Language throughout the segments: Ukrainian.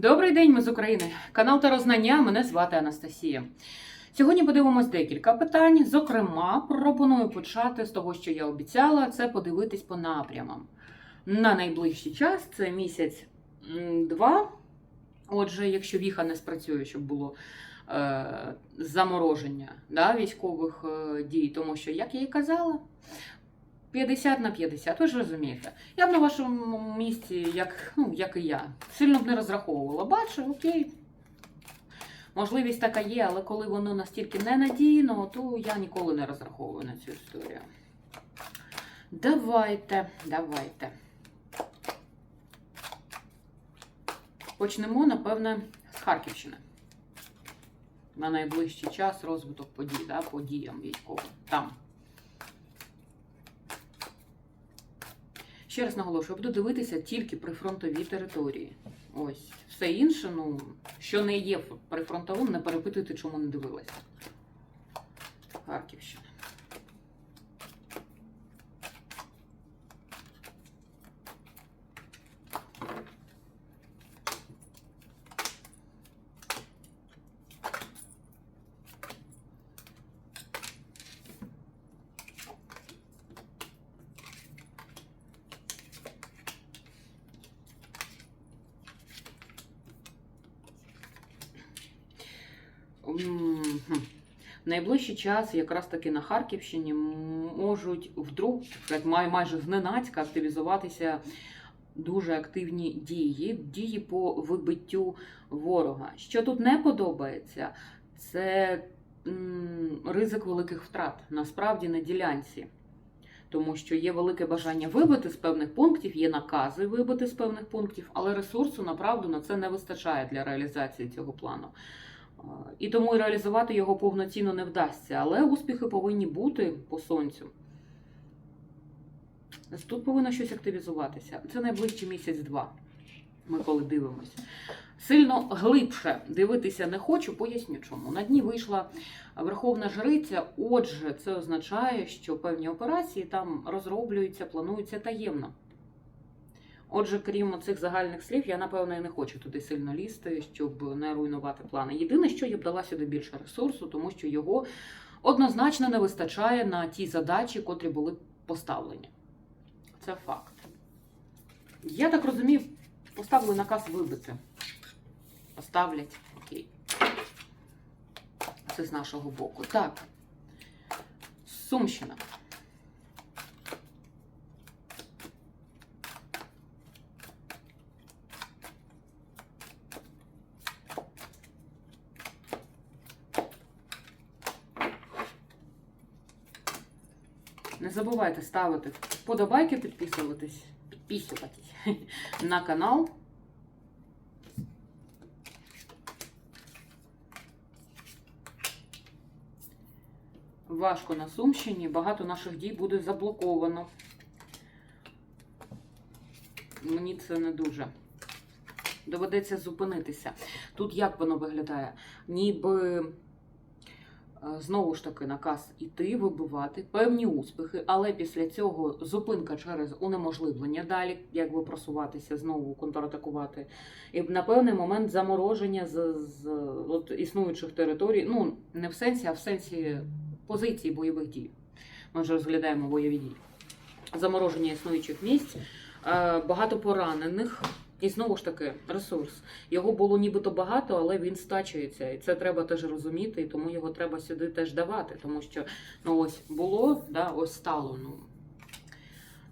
Добрий день, ми з України. Канал Тарознання. Мене звати Анастасія. Сьогодні подивимось декілька питань. Зокрема, пропоную почати з того, що я обіцяла, це подивитись по напрямам. На найближчий час це місяць-два. Отже, якщо віха не спрацює, щоб було е, замороження да, військових е, дій, тому що, як я і казала, 50 на 50, ви ж розумієте. Я б на вашому місці, як, ну, як і я, сильно б не розраховувала. Бачу, окей. Можливість така є, але коли воно настільки ненадійно, то я ніколи не розраховую на цю історію. Давайте, давайте. Почнемо, напевне, з Харківщини. На найближчий час розвиток подій, да, подіям військовим. Там. Ще раз наголошую, я буду дивитися тільки прифронтові території. Ось. Все інше, ну, що не є прифронтовим, не перепитуйте, чому не дивилася. Харківщина. В найближчий час якраз таки на Харківщині можуть вдруг, майже зненацька, активізуватися дуже активні дії, дії по вибиттю ворога. Що тут не подобається, це ризик великих втрат насправді на ділянці. Тому що є велике бажання вибити з певних пунктів, є накази вибити з певних пунктів, але ресурсу направду на це не вистачає для реалізації цього плану. І тому і реалізувати його повноцінно не вдасться. Але успіхи повинні бути по сонцю. Тут повинно щось активізуватися. Це найближчий місяць-два. Ми коли дивимося. Сильно глибше дивитися не хочу, поясню чому. На дні вийшла Верховна Жриця. Отже, це означає, що певні операції там розроблюються, плануються таємно. Отже, крім цих загальних слів, я напевно і не хочу туди сильно лізти, щоб не руйнувати плани. Єдине, що я б дала сюди більше ресурсу, тому що його однозначно не вистачає на ті задачі, котрі були поставлені. Це факт. Я так розумію, поставили наказ вибити. Поставлять, окей. Це з нашого боку. Так. Сумщина. Не забувайте ставити вподобайки, підписуватись, підписуватись на канал. Важко на Сумщині, багато наших дій буде заблоковано. Мені це не дуже. Доведеться зупинитися. Тут як воно виглядає? Ніби знову ж таки наказ іти, вибивати певні успіхи, але після цього зупинка через унеможливлення далі, якби просуватися, знову контратакувати. І на певний момент замороження з, з от, існуючих територій, ну не в сенсі, а в сенсі позиції бойових дій. Ми вже розглядаємо бойові дії. Замороження існуючих місць, е, багато поранених. І знову ж таки, ресурс. Його було нібито багато, але він стачується. І це треба теж розуміти, і тому його треба сюди теж давати. Тому що ну ось було, да, ось стало. Ну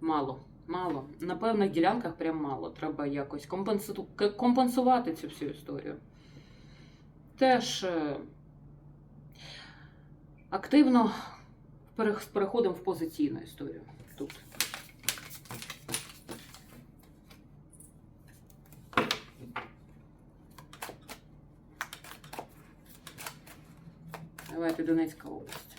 мало. Мало. На певних ділянках прям мало. Треба якось компенсу... компенсувати цю всю історію. Теж е, активно перех- переходимо в позиційну історію тут. Давайте Донецька область.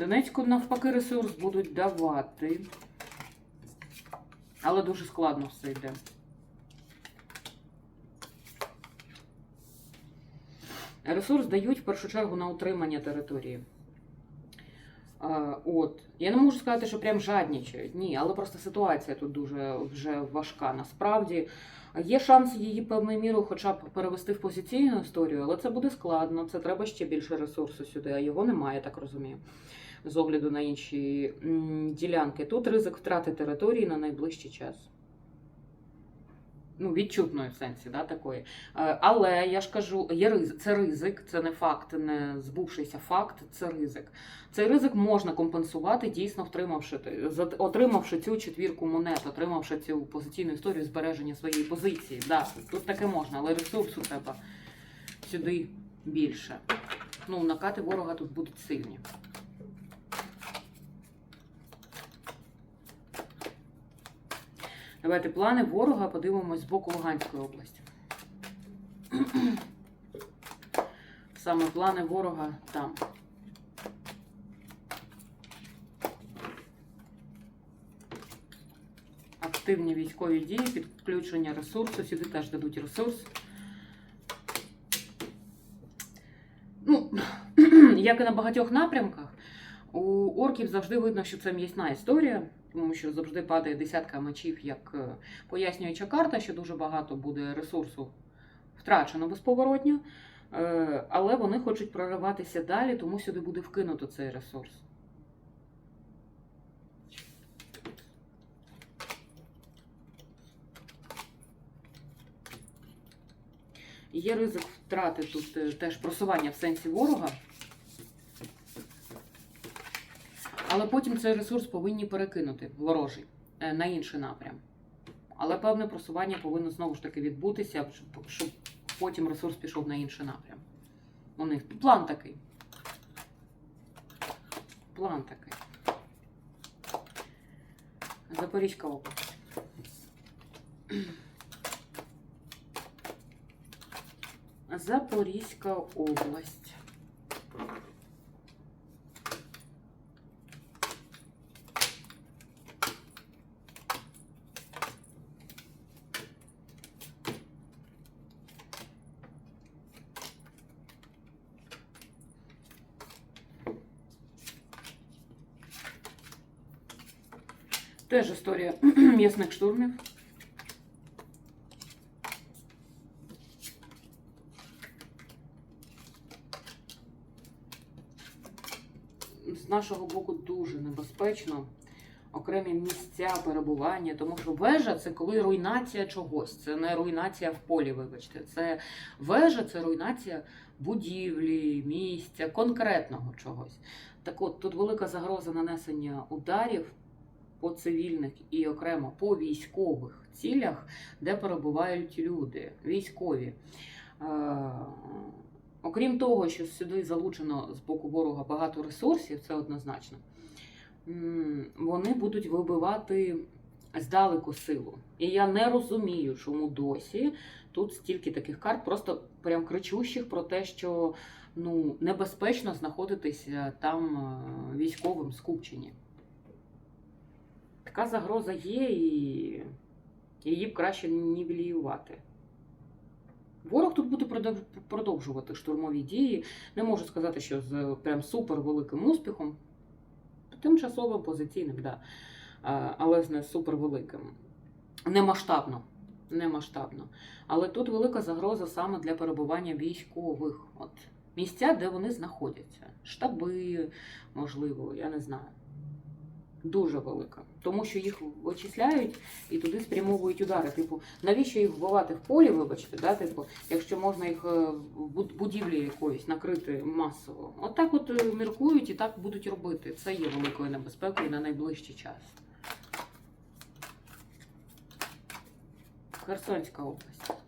Донецьку навпаки ресурс будуть давати. Але дуже складно все йде. Ресурс дають в першу чергу на утримання території. От. Я не можу сказати, що прям жаднічають. Ні, але просто ситуація тут дуже вже важка. Насправді є шанс її певною мірою хоча б перевести в позиційну історію, але це буде складно. Це треба ще більше ресурсу сюди, а його немає, я так розумію. З огляду на інші ділянки. Тут ризик втрати території на найближчий час. Ну, відчутної в сенсі, да, такої. Е, Але я ж кажу, є ризик, це ризик, це не факт, не збувшийся факт, це ризик. Цей ризик можна компенсувати, дійсно втримавши отримавши цю четвірку монет, отримавши цю позиційну історію збереження своєї позиції. Да, тут таке можна, але ресурсу треба сюди більше. Ну, накати ворога тут будуть сильні. Давайте плани ворога подивимось з боку Луганської області. Саме плани ворога там. Активні військові дії, підключення ресурсу. Сюди теж дадуть ресурс. Ну, як і на багатьох напрямках, у орків завжди видно, що це м'ясна історія, тому що завжди падає десятка мечів, як е, пояснююча карта, що дуже багато буде ресурсу втрачено безповоротньо. Е, Але вони хочуть прориватися далі, тому сюди буде вкинуто цей ресурс. Є ризик втрати тут е, теж просування в сенсі ворога. Але потім цей ресурс повинні перекинути ворожий е, на інший напрям. Але певне просування повинно знову ж таки відбутися, щоб, щоб потім ресурс пішов на інший напрям. У них план такий. План такий. Запорізька область. Запорізька область. Теж історія м'ясних штурмів. З нашого боку дуже небезпечно окремі місця перебування, тому що вежа це коли руйнація чогось. Це не руйнація в полі, вибачте. Це вежа це руйнація будівлі, місця, конкретного чогось. Так от тут велика загроза нанесення ударів по цивільних і окремо по військових цілях, де перебувають люди, військові. Е, Окрім того, що сюди залучено з боку ворога багато ресурсів, це однозначно, вони будуть вибивати здалеку силу. І я не розумію, чому досі тут стільки таких карт, просто прям кричущих про те, що ну, небезпечно знаходитися там е, військовим скупченні. Така загроза є, і її б краще нівелювати. Ворог тут буде продовжувати штурмові дії. Не можу сказати, що з прям супер великим успіхом. Тимчасовим позиційним, да. Але не супер великим. Не масштабно. Не масштабно. Але тут велика загроза саме для перебування військових. От місця, де вони знаходяться. Штаби, можливо, я не знаю. Дуже велика. Тому що їх вичисляють і туди спрямовують удари. Типу, навіщо їх вбивати в полі, вибачте, да? типу, якщо можна їх е, в будівлі якоїсь накрити масово. От от е, міркують і так будуть робити. Це є великою небезпекою на найближчий час. Херсонська область.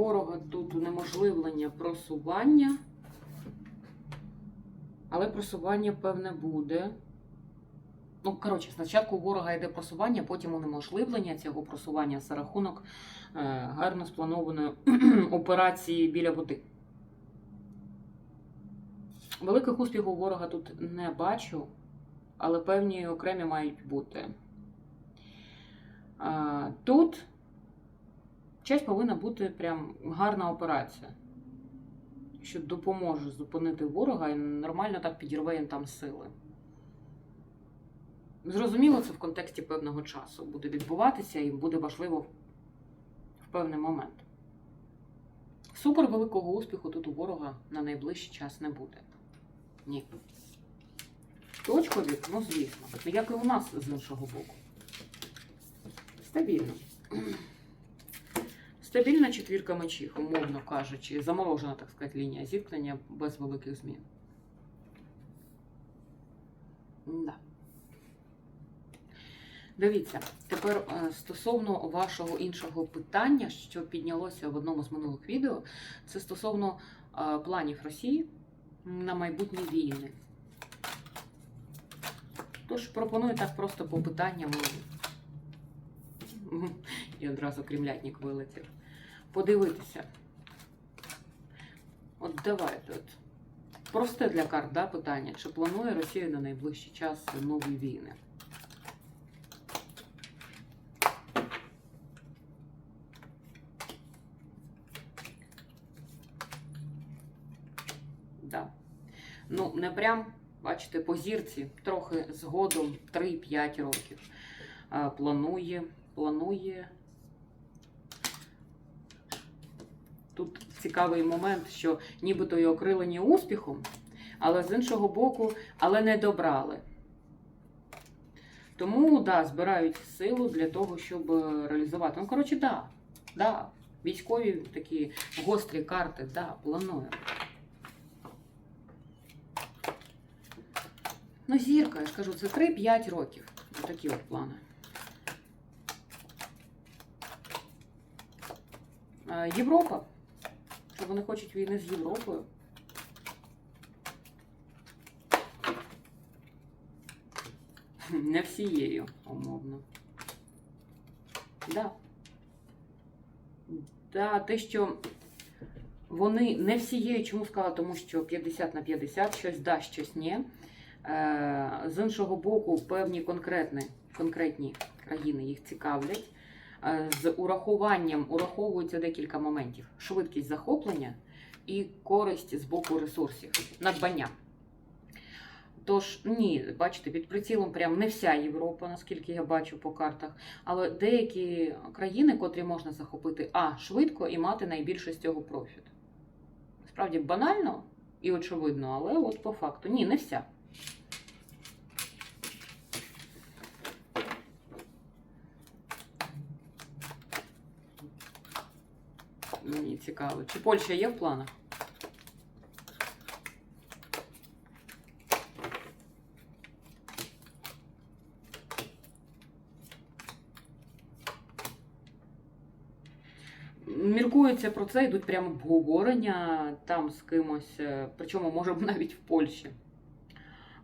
Ворога тут унеможливлення просування. Але просування, певне, буде. Ну, коротше, спочатку у ворога йде просування, потім унеможливлення цього просування за рахунок е, гарно спланованої операції біля води. Великих успіхів у ворога тут не бачу, але певні окремі мають бути. А, тут честь повинна бути прям гарна операція, що допоможе зупинити ворога і нормально так підірве їм там сили. Зрозуміло, це в контексті певного часу буде відбуватися і буде важливо в певний момент. Супер великого успіху тут у ворога на найближчий час не буде. Ні. Точкові, ну звісно, як і у нас з іншого боку. Стабільно. Стабільна четвірка мечів, умовно кажучи, заморожена, так сказати, лінія зіткнення без великих змін. Да. Дивіться, тепер е, стосовно вашого іншого питання, що піднялося в одному з минулих відео, це стосовно е, планів Росії на майбутні війни. Тож пропоную так просто по питанням. І одразу кремлятник вилетів. Подивитися. От давайте. От. Просте для карт да, питання. Чи планує Росія на найближчий час нові війни? Да. Ну, не прям, бачите, по зірці, трохи згодом 3-5 років. Планує, планує. Тут цікавий момент, що нібито і окрилені успіхом, але з іншого боку, але не добрали. Тому, да, збирають силу для того, щоб е, реалізувати. Ну, коротше, да, да, військові такі гострі карти, да, плануємо. Ну, зірка, я ж кажу, це 3-5 років. Такі от плани. Європа. Що вони хочуть війни з Європою. Не всією, умовно. Да. Да, те, що вони не всією, чому сказала, тому що 50 на 50, щось да, щось ні. Е, З іншого боку, певні конкретні, конкретні країни їх цікавлять. Е, З урахуванням ураховується декілька моментів: швидкість захоплення і користь з боку ресурсів, надбання. Тож, ні, бачите, під прицілом прям не вся Європа, наскільки я бачу по картах, але деякі країни, котрі можна захопити, а швидко і мати найбільше з цього профіт. Справді банально і очевидно, але от по факту. Ні, не вся. Мені цікаво. Чи Польща є в планах? Міркується про це, йдуть прямо обговорення там з кимось, е, причому може навіть в Польщі.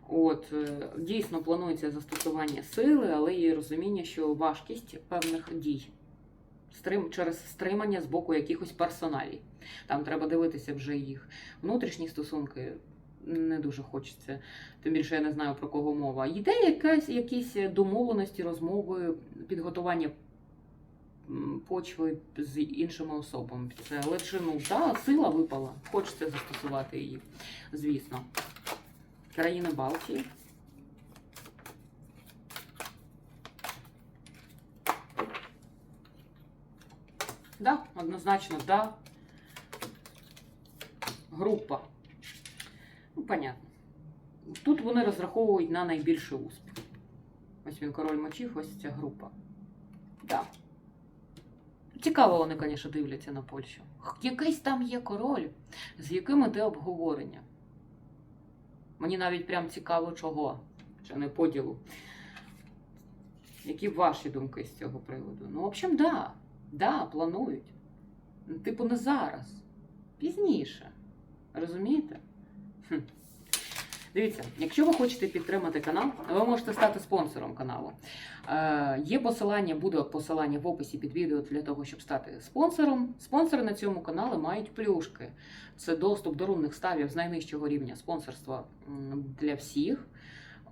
От, е, дійсно планується застосування сили, але є розуміння, що важкість певних дій стрим, через стримання з боку якихось персоналій. Там треба дивитися вже їх внутрішні стосунки. Не дуже хочеться, тим більше я не знаю про кого мова. Йде якась, якісь домовленості, розмови, підготування почви з іншими особами. Це лише ну, да, сила випала. Хочеться застосувати її, звісно. Країни Балтії. Да, однозначно, да. Група. Ну, понятно. Тут вони розраховують на найбільший успіх. Ось він король мочів, ось ця група. Да. Цікаво, вони, звісно, дивляться на Польщу. Якийсь там є король, з яким іде обговорення. Мені навіть прям цікаво, чого. Чи не поділу. Які ваші думки з цього приводу? Ну, в общем, да. Да, планують. Типу, не зараз, пізніше. Розумієте? Дивіться, якщо ви хочете підтримати канал, ви можете стати спонсором каналу. Е, є посилання, буде посилання в описі під відео для того, щоб стати спонсором. Спонсори на цьому каналі мають плюшки. Це доступ до рунних ставів з найнижчого рівня спонсорства для всіх.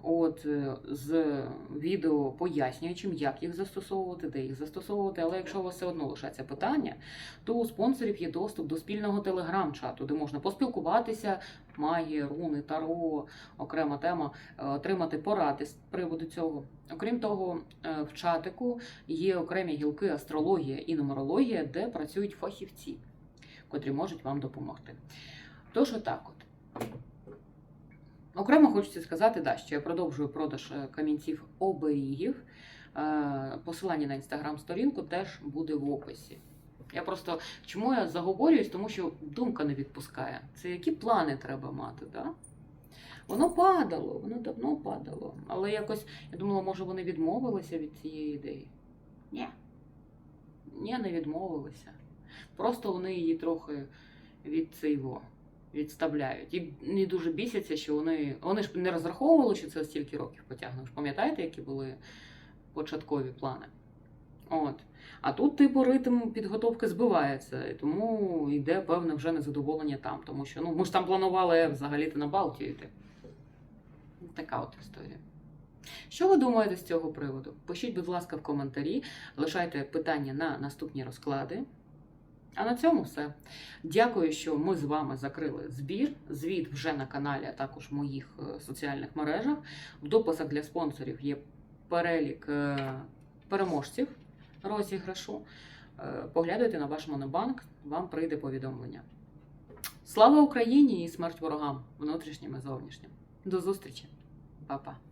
От е, з відео пояснюючим, як їх застосовувати, де їх застосовувати. Але якщо у вас все одно лишаться питання, то у спонсорів є доступ до спільного телеграм-чату, де можна поспілкуватися, магія, руни, таро, окрема тема, е, отримати поради з приводу цього. Окрім того, е, в чатику є окремі гілки астрологія і нумерологія, де працюють фахівці, котрі можуть вам допомогти. Тож отак от. Окремо хочеться сказати, да, що я продовжую продаж е, камінців оберігів. Е, Посилання на інстаграм-сторінку теж буде в описі. Я просто чому я заговорююсь, тому що думка не відпускає. Це які плани треба мати, да? Воно падало, воно давно падало. Але якось я думала, може вони відмовилися від цієї ідеї. Ні. Ні, не відмовилися. Просто вони її трохи від цього відставляють. І не дуже бісяться, що вони. Вони ж не розраховували, що це стільки років потягне. Ви ж пам'ятаєте, які були початкові плани? От. А тут, типу, ритм підготовки збивається, і тому йде певне вже незадоволення там. Тому що ну, ми ж там планували взагалі-то на Балтію йти. Така от історія. Що ви думаєте з цього приводу? Пишіть, будь ласка, в коментарі, лишайте питання на наступні розклади. А на цьому все. Дякую, що ми з вами закрили збір. Звіт вже на каналі, а також в моїх е, соціальних мережах. В дописах для спонсорів є перелік е, переможців розіграшу. Е, Поглядайте на ваш монобанк, вам прийде повідомлення. Слава Україні і смерть ворогам, внутрішнім і зовнішнім. До зустрічі, Па-па.